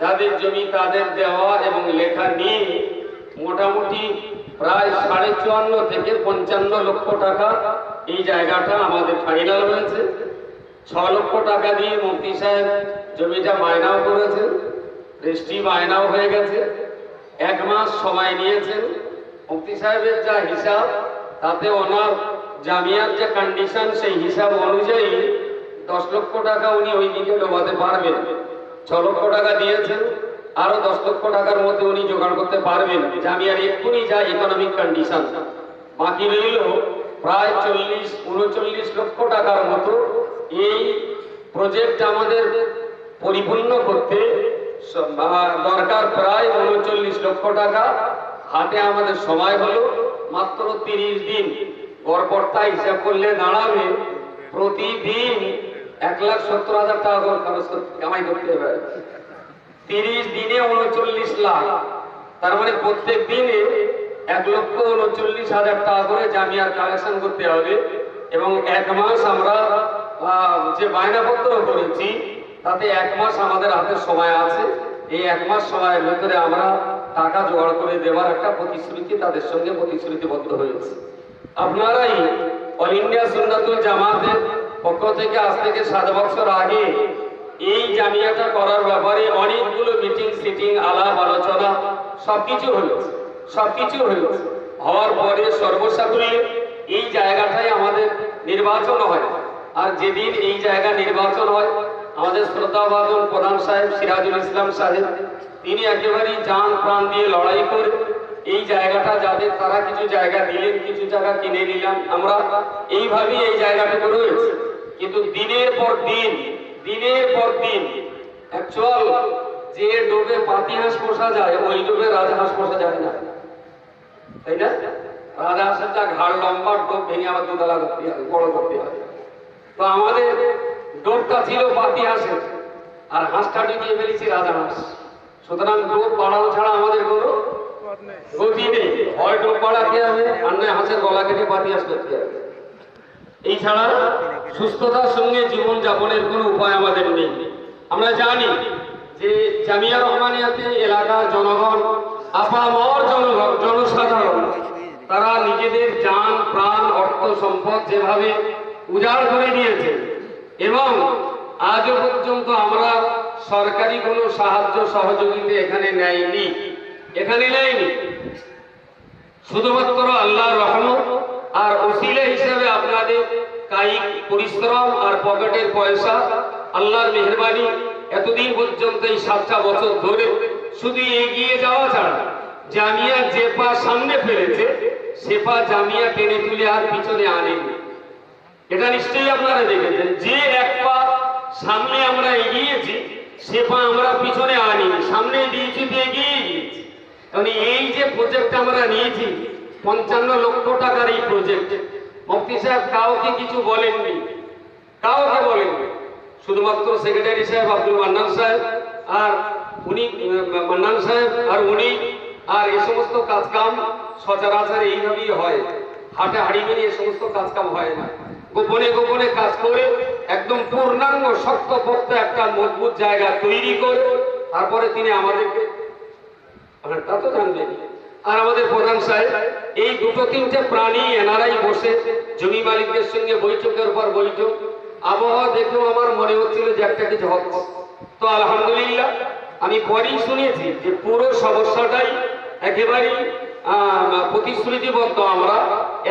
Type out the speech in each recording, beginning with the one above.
যাদের জমি তাদের দেওয়া এবং লেখা নিয়ে মোটামুটি প্রায় সাড়ে চুয়ান্ন থেকে পঞ্চান্ন লক্ষ টাকা এই জায়গাটা আমাদের ফাইনাল হয়েছে। ছ লক্ষ টাকা দিয়ে মন্ত্রী সাহেব জমিটা বায়নাও করেছেন রেজিস্ট্রি বায়নাও হয়ে গেছে। এক মাস সময় নিয়েছেন। মুফতি সাহেবের যা হিসাব, তাতে ওনার জামিয়ার যে কন্ডিশন সেই হিসাব অনুযায়ী দশ লক্ষ টাকা উনি ওই দিকে ডোবাতে পারবেন। ছ লক্ষ টাকা দিয়েছেন, আরও দশ লক্ষ টাকার মধ্যে উনি জোগাড় করতে পারবেন জামিয়ার এক্ষুনি যা ইকোনমিক কন্ডিশন বাকি রইল প্রায় চল্লিশ, উনচল্লিশ লক্ষ টাকার মতো। এই প্রজেক্ট আমাদের পরিপূর্ণ করতে দরকার প্রায় উনচল্লিশ লক্ষ টাকা। হাতে আমাদের সময় হলো, মাত্র তিরিশ দিন। গড়পড়তা হিসাব করলে দাঁড়াবে। প্রতিদিন এক লাখ সত্তর হাজার টাকা করে খরচ কামাই করতে হবে। তিরিশ দিনে উনচল্লিশ লাখ। তার মানে প্রত্যেক দিনে এক লক্ষ উনচল্লিশ হাজার টাকা করে জামিয়ার কালেকশন করতে হবে এবং এক মাস আমরা যে বায়নাপত্র করেছি, তাতে এক মাস আমাদের হাতে সময় আছে। এই এক মাস সময়ের ভেতরে আমরা টাকা জোগাড় করে দেওয়ার একটা প্রতিশ্রুতি তাদের সঙ্গে প্রতিশ্রুতিবদ্ধ হয়েছে। আপনারাই অল ইন্ডিয়া সুন্নাতুল জামাতের পক্ষ থেকে আজ থেকে সাত বছর আগে এই জামিয়াটা করার ব্যাপারে অনেকগুলো মিটিং সিটিং আলাপ, আলোচনা সবকিছু হয়েছে সবকিছু হয়েছে। হওয়ার পরে সর্বসাকুল্যে এই জায়গাটাই আমাদের নির্বাচন হয়। আর যেদিন এই জায়গা নির্বাচন হয়, আমাদের শ্রদ্ধাবাদন প্রধান সাহেব সিরাজুল ইসলাম সাহেব, তিনি একেবারেই যান প্রাণ দিয়ে লড়াই করে এই জায়গাটা যাদের তারা কিছু জায়গা দিলেন, কিছু জায়গা কিনে নিলাম। আমরা এইভাবেই এই জায়গাটুকু রয়েছে। কিন্তু দিনের পর দিন দিনের পর দিন অ্যাকচুয়াল যে ডোবে পাতি হাঁস পোষা যায় ওই ডোবে রাজহাঁস পোষা যায় না। তাই না? রাজহাঁসের যা ঘাড় লম্বা ডোব ভেঙে আবার দুতলা করতে হবে বড় করতে হবে তো আমাদের ডোবটা ছিল পাতি হাঁসের আর হাঁসটা ঢুকিয়ে ফেলেছি রাজা হাঁস। সুতরাং ডোব বাড়ানো ছাড়া আমাদের কোনো গতি নেই। হয় ডোব বাড়াতে হবে আর নয় হাঁসের গলা কেটে পাতি হাঁস করতে হবে। এই ছাড়া সুস্থতার সঙ্গে জীবন যাপনের কোনো উপায় আমাদের নেই। আমরা জানি যে জামিয়া রহমানিয়াতে এলাকার জনগণ, আপামর জনগণ, জনসাধারণ, তারা নিজেদের যান প্রাণ, অর্থ, সম্পদ যেভাবে উজাড় করে দিয়েছে এবং আজও পর্যন্ত আমরা সরকারি কোনো সাহায্য সহযোগিতা এখানে নেয়নি। এখানে নেয়নি। শুধুমাত্র আল্লাহর রহমত আর ওসিলা হিসাবে আপনাদের কায়িক পরিশ্রম আর পকেটের পয়সা, আল্লাহর মেহরবানি এতদিন পর্যন্ত এই সাতটা বছর ধরে শুধু এগিয়ে যাওয়া ছাড়া জামিয়া যে পা সামনে ফেলেছে, সে পা জামিয়া টেনে তুলে আর পিছনে আনেনি। এটা নিশ্চয়ই আপনারা দেখেছেন, যে এক পা সামনে আমরা এগিয়েছি, সে পা আমরা পিছনে আনি সামনে দিয়েছি এগিয়ে গিয়েছি। কারণ এই যে প্রজেক্ট আমরা নিয়েছি পঞ্চান্ন লক্ষ টাকার এই প্রজেক্ট মুফতি সাহেব কাউকে কিছু বলেননি। কাউকে বলেননি। শুধুমাত্র সেক্রেটারি সাহেব আব্দুল মান্নান সাহেব আর উনি মান্নান সাহেব আর উনি আর এই সমস্ত কাজকাম সচরাচর এইভাবেই হয়। হাটে হাড়ি মেরে এই সমস্ত কাজকাম হয় না। গোপনে গোপনে কাজ করে একদম পূর্ণাঙ্গ শক্ত পক্ত একটা মজবুত জায়গা তৈরি করে তারপরে তিনি আমাদেরকে হ্যাঁ, তা তো জানবেন আর আমাদের প্রধান সাহেব এই দুটো তিনটে প্রাণী এনারাই বসে। জমি মালিকদের সঙ্গে বৈঠকের পর বৈঠক। আবহাওয়া দেখেও আমার মনে হচ্ছিল যে একটা কিছু হচ্ছে। তো আলহামদুলিল্লাহ আমি পরেই শুনেছি যে পুরো সমস্যাটাই একেবারেই প্রতিশ্রুতিবদ্ধ আমরা।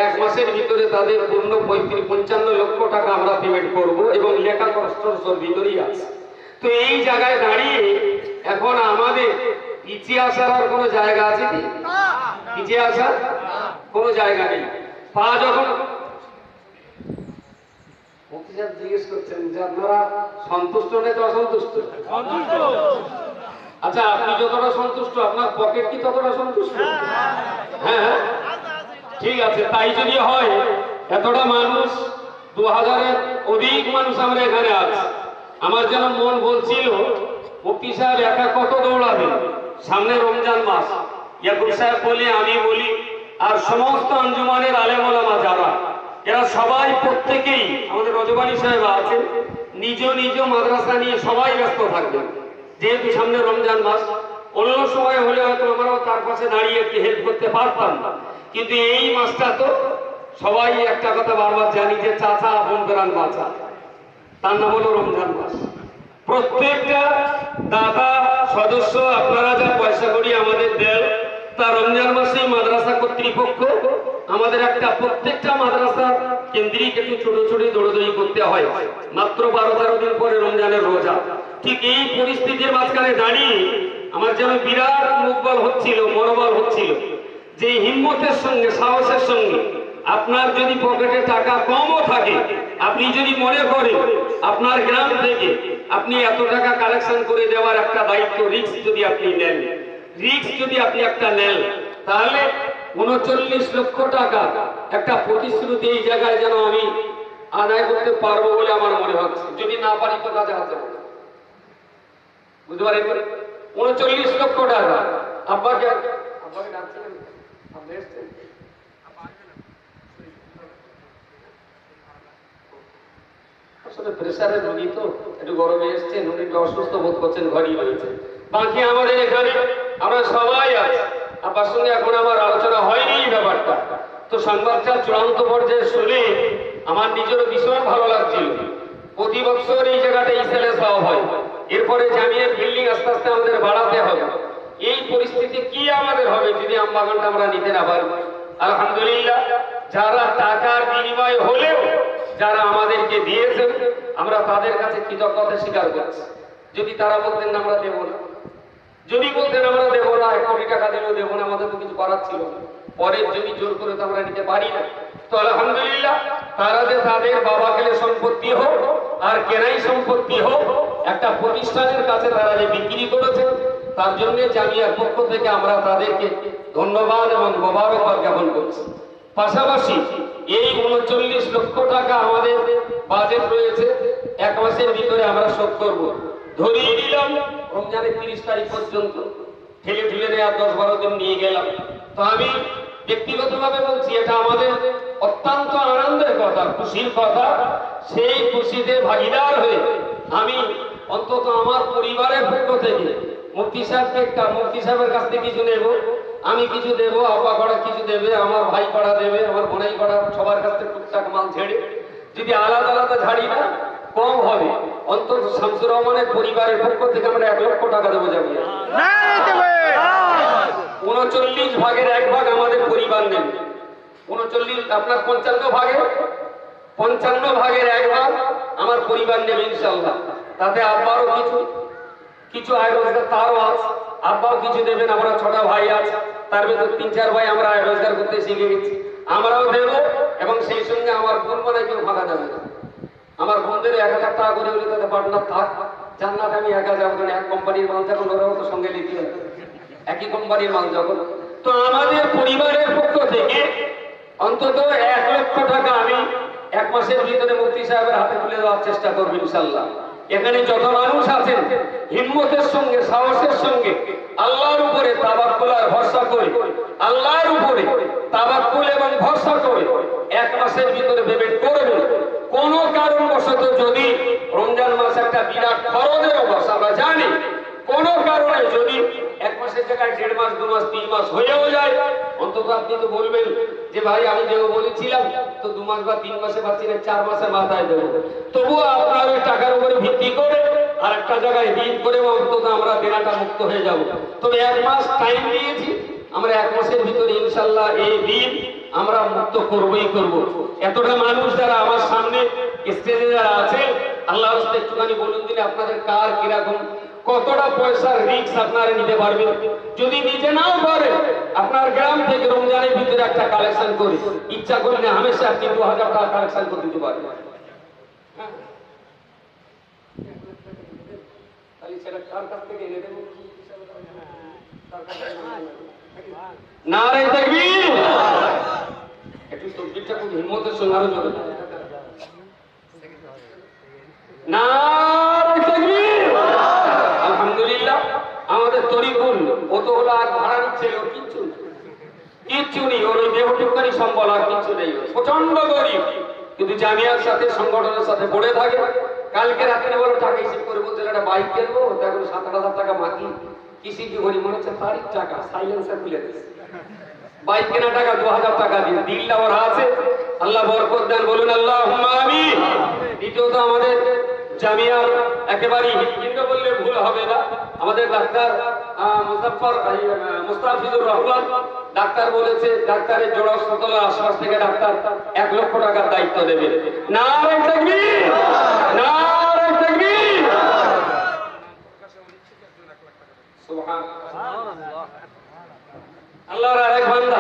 এক মাসের ভিতরে তাদের পূর্ণ পঁয়ত্রিশ পঞ্চান্ন লক্ষ টাকা আমরা পেমেন্ট করব এবং লেখা কষ্টর সব ভিতরেই আছে। তো এই জায়গায় দাঁড়িয়ে এখন আমাদের পিছিয়ে আসার আর কোনো জায়গা আছে কি? পিছিয়ে আসার কোনো জায়গা নেই। পা যখন সাহেব জিজ্ঞেস করছেন যে আপনারা সন্তুষ্ট নেই তো অসন্তুষ্ট? আচ্ছা আপনি যতটা সন্তুষ্ট আপনার পকেট কি ততটা সন্তুষ্ট? হ্যাঁ হ্যাঁ। ঠিক আছে তাই যদি হয় এতটা মানুষ দু হাজারের অধিক মানুষ আমরা এখানে আছি। আমার যেন মন বলছিল মুফতি সাহেব একা কত দৌড়াবে সামনে রমজান মাস। ইয়াকুব সাহেব বলি আমি বলি আর সমস্ত আঞ্জুমানের আলেমা যারা, এরা সবাই প্রত্যেকেই আমাদের রজবানী সাহেব আছেন, নিজ নিজ মাদ্রাসা নিয়ে সবাই ব্যস্ত থাকবেন। যেহেতু সামনে রমজান মাস, অন্য সময় হলে হয়তো আমরাও তার পাশে দাঁড়িয়ে একটু হেল্প করতে পারতাম। না কিন্তু এই মাসটা তো সবাই একটা কথা বারবার জানি যে চাচা আপন প্রাণ বাঁচা তার নাম হলো রমজান মাস। প্রত্যেকটা দাদা, সদস্য, আপনারা যা পয়সা করি আমাদের দেন তা রমজান মাসে মাদ্রাসা কর্তৃপক্ষ আমাদের একটা প্রত্যেকটা মাদ্রাসা কেন্দ্রিক একটু ছোট ছোট দৌড়দৌড়ি করতে হয়। মাত্র বারো তেরো দিন পরে রমজানের রোজা। ঠিক এই পরিস্থিতির মাঝখানে দাঁড়িয়ে আমার যেন বিরাট মুখবল হচ্ছিল, মনোবল হচ্ছিল। যে হিম্মতের সঙ্গে, সাহসের সঙ্গে আপনার যদি পকেটে টাকা কমও থাকে, আপনি যদি মনে করেন আপনার গ্রাম থেকে আপনি এত টাকা কালেকশন করে দেওয়ার একটা দায়িত্ব রিস্ক যদি আপনি নেন রিস্ক যদি আপনি একটা নেন, তাহলে উনচল্লিশ লক্ষ টাকা একটা প্রতিশ্রুতি এই জায়গায় যেন আমি আদায় করতে পারব বলে আমার মনে হচ্ছে। যদি না পারি তো কাজে হাতে বুঝতে পারেন? উনচল্লিশ লক্ষ টাকা। আব্বাকে আব্বাকে আসলে প্রেসারের রোগী তো, একটু গরমে এসছেন, উনি অসুস্থ বোধ করছেন ঘরই রয়েছে বাকি আমাদের এখানে আমরা সবাই আছি। আপনার সঙ্গে এখন আমার আলোচনা হয়নি ব্যাপারটা। তো সংবাদটা চূড়ান্ত পর্যায়ে শুনে আমার নিজেরও ভীষণ ভালো লাগছিল। প্রতি বছর এই জায়গাটা ইসেলেস হওয়া হয়। এরপরে জামিয়ার বিল্ডিং আস্তে আস্তে আমাদের বাড়াতে হবে। এই পরিস্থিতি কি আমাদের হবে যদি আমবাগানটা আমরা নিতে না পারি? আলহামদুলিল্লাহ, যারা টাকার বিনিময় হলেও যারা আমাদেরকে দিয়েছেন, আমরা তাদের কাছে কৃতজ্ঞতা স্বীকার করছি। যদি তারা বলতেন আমরা দেবো না। যদি বলতেন আমরা দেবো না, এক কোটি টাকা দিলেও দেবো না, আমাদের তো কিছু করার ছিল পরের জমি জোর করে তো আমরা নিতে পারি না। তো আলহামদুলিল্লাহ, তারা যে তাদের বাবা গেলে সম্পত্তি হোক, আর কেনাই সম্পত্তি হোক, একটা প্রতিষ্ঠানের কাছে তারা যে বিক্রি করেছে, তার জন্য জামিয়ার পক্ষ থেকে আমরা তাদেরকে ধন্যবাদ এবং মোবারকবাদ জ্ঞাপন করছি। পাশাপাশি এই উনচল্লিশ লক্ষ টাকা আমাদের বাজেট রয়েছে, এক মাসের ভিতরে আমরা শোধ করব। ধরিয়ে দিলাম। রমজানের তিরিশ তারিখ পর্যন্ত। ঠেলে ঠেলে নেওয়া দশ বারো দিন নিয়ে গেলাম। তো আমি ব্যক্তিগতভাবে বলছি, এটা আমাদের অত্যন্ত আনন্দের কথা, খুশির কথা। সেই খুশিতে ভাগিদার হয়ে আমি অন্তত আমার পরিবারের পক্ষ থেকে মুফতি সাহেবকে মুফতি সাহেবের কাছ থেকে কিছু নেব। আমি কিছু দেব আপা কড়া কিছু দেবে, আমার ভাই কড়া দেবে, আমার বোনাই কড়া, সবার কাছ থেকে টুকটাক মাল ছেড়ে। যদি আলাদা আলাদা ঝাড়ি না, কম হবে। অন্তত শামসুর রহমানের পরিবারের পক্ষ থেকে আমরা এক লক্ষ টাকা দেবো যাব উনচল্লিশ ভাগের এক ভাগ আমাদের পরিবার নেবে। উনচল্লিশ আপনার পঞ্চান্ন ভাগে? পঞ্চান্ন ভাগের এক ভাগ আমার পরিবার নেবে ইনশাল্লাহ তাতে আব্বারও কিছু কিছু আয় রোজগার তারও আছে। আব্বাও কিছু দেবেন আমরা ছটা ভাই আছে। তার ভেতর তিন চার ভাই আমরা আয় রোজগার করতে শিখে গেছি আমরাও দেব এবং সেই সঙ্গে আমার বোন মানে কেউ ফাঁকা যাবে না। আমার বোনদের এক হাজার টাকা করে হলে তাদের পার্টনার থাক। জান্নাত আমি একা যাব না এক কোম্পানির মাল যখন ওরাও তো সঙ্গে লিখে। একই কোম্পানির মাল যখন। তো আমাদের পরিবারের পক্ষ থেকে অন্তত এক লক্ষ টাকা আমি এক মাসের ভিতরে মুফতি সাহেবের হাতে তুলে দেওয়ার চেষ্টা করব ইনশাল্লাহ এখানে যত মানুষ আছেন, হিম্মতের সঙ্গে, সাহসের সঙ্গে, আল্লাহর উপরে তাবাক্কুল আর ভরসা করে, আল্লাহর উপরে তাবাক তাবাক্কুল এবং ভরসা করে এক মাসের ভিতরে পেমেন্ট করবে জায়গায় দেড় মাস, দু মাস, তিন মাস হয়েও যায়। অন্তত আপনি তো বলবেন যে, ভাই, আমি বলেছিলাম, তো দু মাস বা তিন মাসে না, চার মাথায় দেবো। তবুও আপনার ওই টাকার উপরে ভিত্তি করে আর একটা জায়গায় ঋণ করে অন্তত আমরা দেনাটা মুক্ত হয়ে যাব। তবে এক মাস টাইম দিয়েছি আমরা এক মাসের ভিতরে ইনশাল্লাহ এই ঋণ আমরা মুক্ত করবই করব। এতটা মানুষ যারা আমার সামনে স্টেজে যারা আছে আল্লাহ একটুখানি বলুন দিলে আপনাদের কার কীরকম কতটা পয়সার রিক্স আপনারা নিতে পারবেন? যদি নিতে নাও পারে, আপনার গ্রাম থেকে রমজানের ভিতরে একটা কালেকশন করে। ইচ্ছা করলে হামেশা আপনি দু হাজার টাকা কালেকশন করে দিতে পারবেন হ্যাঁ। নারে তাকবীর একটু তকবীরটা খুব হিম্মতের সঙ্গে আরও জোরে নারে তাকবীর আলহামদুলিল্লাহ আমাদের তরিকুল ও তো হলো আর ভাড়া নিচ্ছে ওর কিচ্ছু নেই। কিচ্ছু নেই ওর সম্বল আর কিচ্ছু নেই। প্রচণ্ড গরিব। কিন্তু জামিয়ার সাথে, সংগঠনের সাথে পড়ে থাকে। কালকে রাত্রে বলো, টাকা হিসেব করে বলছে একটা বাইক কিনবো এখন সাত হাজার টাকা বাকি। কি করি মনে হচ্ছে? তারিখ টাকা সাইলেন্সার খুলে বাইক কেনা টাকা, দু হাজার টাকা দিলটা ওর আছে আল্লাহ বরকত দেন, বলুন আল্লাহ আমি দ্বিতীয়ত আমাদের জামিয়ার একেবারে হৃদপিণ্ড বললে ভুল হবে না। আমাদের ডাক্তার আহ, মুজাফফর মুস্তাফিজুর রহমান ডাক্তার বলেছে ডাক্তারের জোড়া সতলার আশ্বাস থেকে ডাক্তার এক লক্ষ টাকার দায়িত্ব দেবে। না না সুবহান আল্লাহর আরেক বান্দা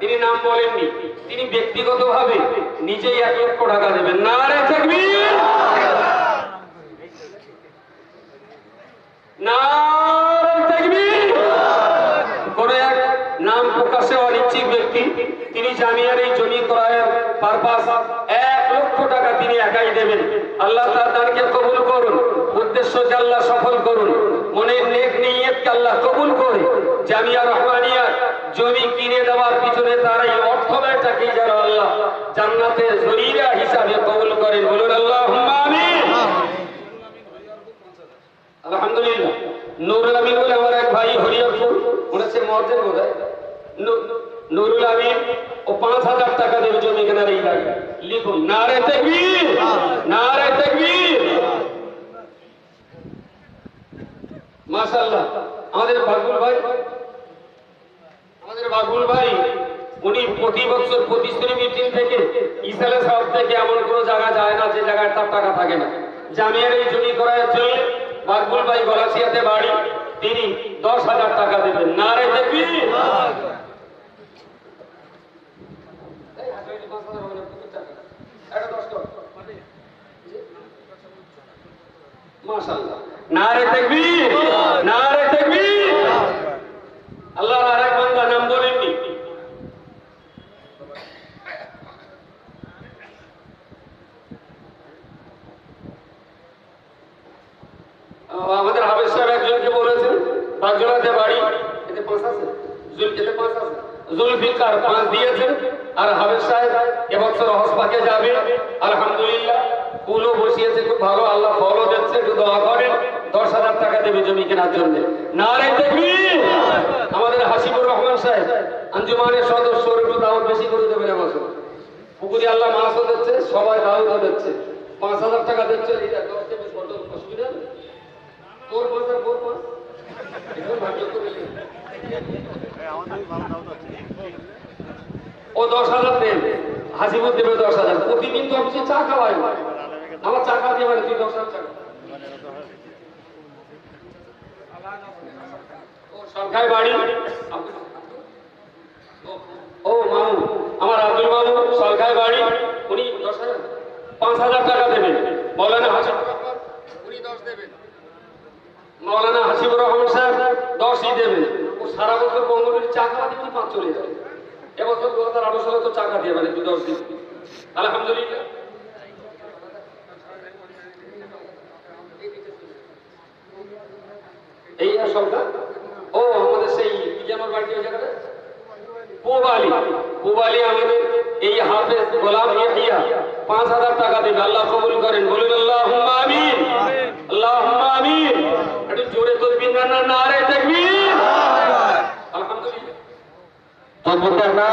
তিনি নাম বলেননি তিনি ব্যক্তিগতভাবে নিজেই এক লক্ষ টাকা দেবেন। না রে তাকবীর! না রে এক নাম প্রকাশে অনিচ্ছিক ব্যক্তি, তিনি জামিয়ার এই জমি ক্রয়ের পারপাস এক লক্ষ টাকা তিনি একাই দেবেন। আল্লাহ সফল করুন। মনের নেক করে। জমি কিনে দেওয়ার পিছনে অর্থ জরিরা হিসাবে কবুল করেন। বলুন আল্লাহ আমিন আলহামদুলিল্লাহ। নুরুল আমিন বলে আমার এক ভাই হরিয়রপুর হচ্ছে মর্দের বোধ নুরুল আমিন ও পাঁচ হাজার টাকা দেবে জমি কেনার এই লাগে লিখুন, নারে তেকবীর নারে তেকবীর। মাশাআল্লাহ, আমাদের বাগুল ভাই, আমাদের বাগুল ভাই, উনি প্রতি বছর প্রতিশ্রুতি মিটিং থেকে ইসালে সাহেব থেকে এমন কোনো জায়গা যায় না যে জায়গায় তার টাকা থাকে না। জামিয়ার এই জমি করার জন্য বাকবুল ভাই গলাসিয়াতে বাড়ি। তিনি দশ হাজার টাকা দেবেন। না রে দেখবি? মাশাআল্লাহ। না রে দেখবি? না রে দেখবি? আল্লাহর আরেক বান্দা নাম বলেননি আহ, আমাদের হাফেজ সাহেব একজনকে বলেছেন বাগজোড়াতে বাড়ি এতে পাঁচ আছে জুল পাঁচ আছে জুলফিকার পাঁচ দিয়েছেন, আর হাফেজ সাহেব এবছর হসপাকে যাবে। আলহামদুলিল্লাহ, ফুলও বসিয়েছে, খুব ভালো, আল্লাহ ফলও দিচ্ছে, একটু দোয়া করেন, দশ হাজার টাকা দেবে জমি কেনার জন্য। না রে দেখবি আমাদের হাসিবুর রহমান সাহেব, আঞ্জুমানের সদস্য একটু দাওয়াত বেশি করে দেবেন এবছর। পুকুরি আল্লাহ মাছও দিচ্ছে, সবাই দাওয়াতও দিচ্ছে। পাঁচ হাজার টাকা দিচ্ছে এটা দশ কত অসুবিধা তোর পাঁচ তোর পাঁচ একদম ভাগ্য করে। ও দশ হাজার দেন। হাসিবুর দেবে দশ হাজার। প্রতিদিন তো অফিসে চা খাওয়াই। আমার চা খাওয়া দিয়ে মানে তুই দশ হাজার সরকারি বাড়ি? ও মামু আমার আব্দুল মামু সরকারি বাড়ি উনি দশ হাজার। পাঁচ হাজার টাকা দেবেন। মৌলানা হাসিব উনি দশ দেবেন। মৌলানা হাসিবুর রহমান সাহেব দশই দেবেন। সারা বছর বঙ্গবীর চা খাওয়া দিয়ে পাঁচ চলে যাবে এবছর দু হাজার আঠারো সালে তো টাকা দিয়ে মানে তুই দশ দিন। আলহামদুলিল্লাহ। এই সংখ্যা? ও, আমাদের সেই কি যেন বাড়ি ওই জায়গাটা? পুবালি। পুবালি আমাদের এই হাফেজ গোলাম ইয়াহিয়া, পাঁচ হাজার টাকা দেবে। আল্লাহ কবুল করেন। বলুন আল্লাহ আমিন। আল্লাহ Los.